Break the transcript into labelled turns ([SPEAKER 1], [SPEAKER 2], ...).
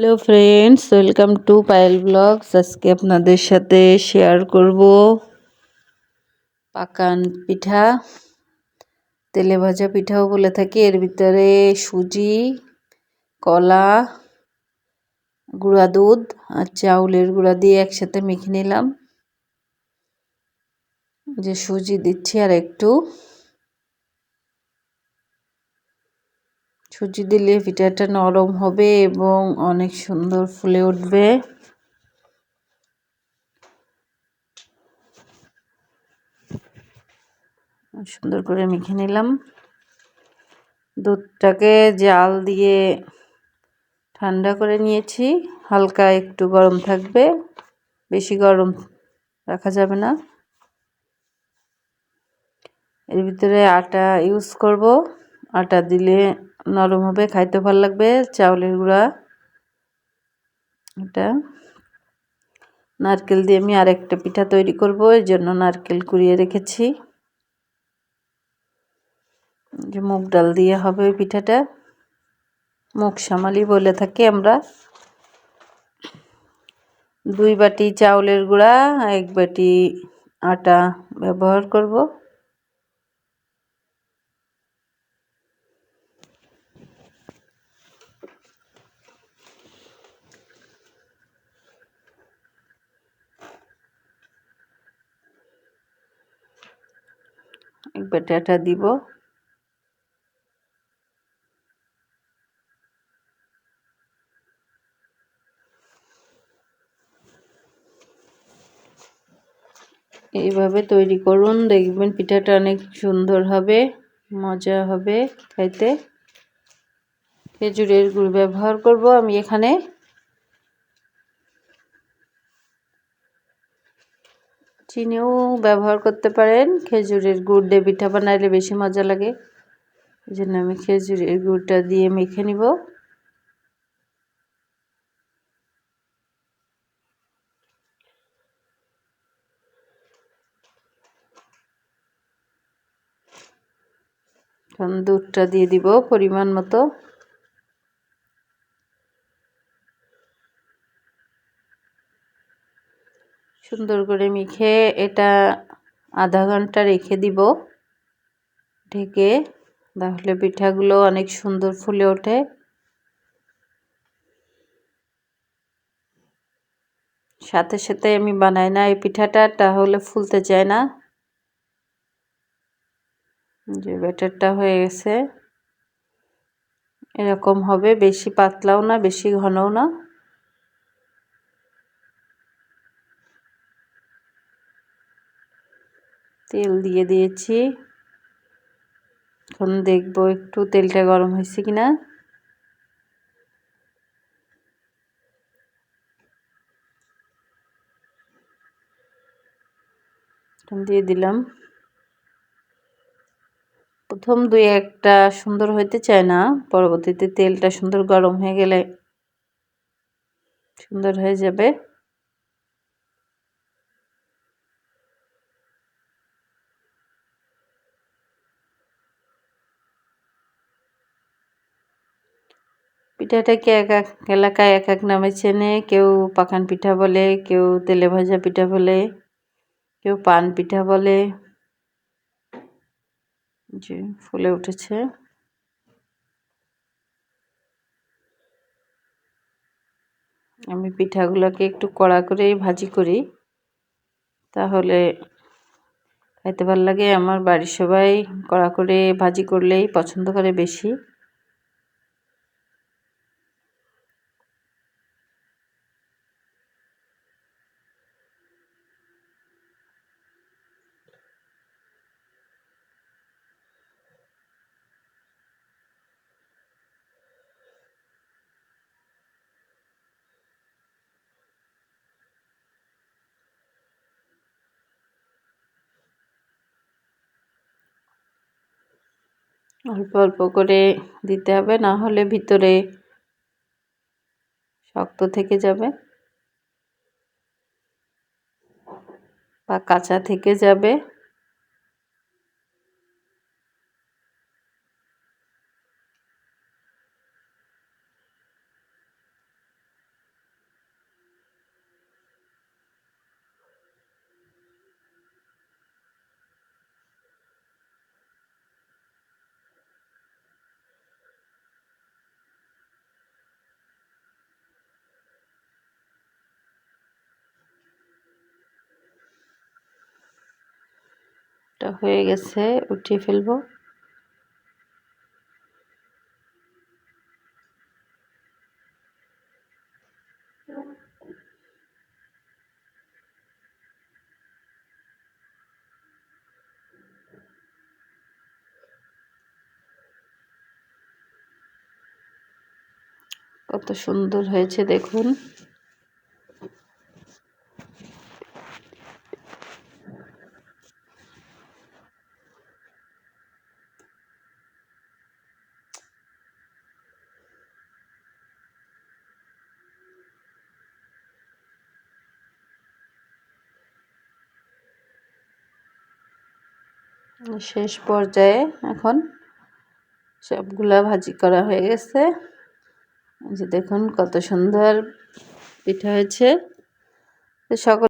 [SPEAKER 1] Hello friends, welcome to Payel blogs. আজকে আপনাদের সাথে শেয়ার করব পাকান পিঠা, তেলে ভাজা পিঠাও বলে থাকি। এর ভিতরে সুজি, কলা, গুঁড়া দুধ আর চাউলের গুঁড়া দিয়ে একসাথে মেখে নিলাম। যে সুজি দিচ্ছি আর একটু। সুজি দিলে পিঠাটা নরম হবে এবং অনেক সুন্দর ফুলে উঠবে। সুন্দর করে মেখে নিলাম। দুধটাকে জাল দিয়ে ঠান্ডা করে নিয়েছি। হালকা একটু গরম থাকবে। বেশি গরম রাখা যাবে না। এর ভিতরে আটা ইউজ করব। আটা দিলে নরম হবে, খাইতে ভালো লাগবে। চাউলের গুঁড়া, এটা। নারকেল দিয়ে আমি আরেকটা পিঠা তৈরি করব, এর জন্য নারকেল কুড়িয়ে রেখেছি। যে মুগ ডাল দিয়ে হবে ওই পিঠাটা। মুগ সামালি বলে থাকি আমরা। দুই বাটি চাউলের গুঁড়া, এক বাটি আটা ব্যবহার করব। বেটাটা দিব। এইভাবে তৈরি করুন, দেখবেন পিঠাটা অনেক সুন্দর হবে, মজা হবে খাইতে খেজুরের গুড় ব্যবহার করব আমি এখানে। চিনিও ব্যবহার করতে পারেন। খেজুরের গুড় দিয়ে পিঠা বানাইলে বেশি মজা লাগে। এই জন্য আমি খেজুরের গুড়টা দিয়ে মেখে নিব। এখন দুধটা দিয়ে দিব পরিমাণ মতো। সুন্দর করে মেখে এটা আধা ঘণ্টা রেখে দিব। ঢেকে তাহলে পিঠাগুলো অনেক সুন্দর ফুলে ওঠে। সাথে সাথে আমি বানাই না এই পিঠাটা, তাহলে ফুলতে চায় না। যে ব্যাটারটা হয়ে গেছে। এরকম হবে, বেশি পাতলাও না, বেশি ঘনও না। তেল দিয়ে দিয়েছি। এখন দেখব একটু তেলটা গরম হয়েছে কিনা। দিয়ে দিলাম। প্রথম দুই একটা সুন্দর হইতে চায় না, পরবর্তীতে তেলটা সুন্দর গরম হয়ে গেলে সুন্দর হয়ে যাবে। পিঠাটাকে এক এক এলাকায় এক এক নামে চেনে? কেউ পাখান পিঠা বলে, কেউ তেলে ভাজা পিঠা বলে, কেউ পান পিঠা বলে। যে ফুলে উঠেছে। আমি পিঠাগুলোকে একটু কড়া করেই ভাজি করি। তাহলে খাইতে ভালো লাগে। আমার বাড়ির সবাই কড়া করে ভাজি করলেই পছন্দ করে বেশি। অল্প অল্প করে দিতে হবে, না হলে ভিতরে শক্ত থেকে যাবে বা কাঁচা থেকে যাবে। এটা হয়ে গেছে উঠিয়ে ফেলব। কত সুন্দর হয়েছে দেখুন। শেষ পর্যায়ে এখন সবগুলা ভাজি করা হয়ে গেছে। যে দেখুন কত সুন্দর পিঠা হয়েছে। সকল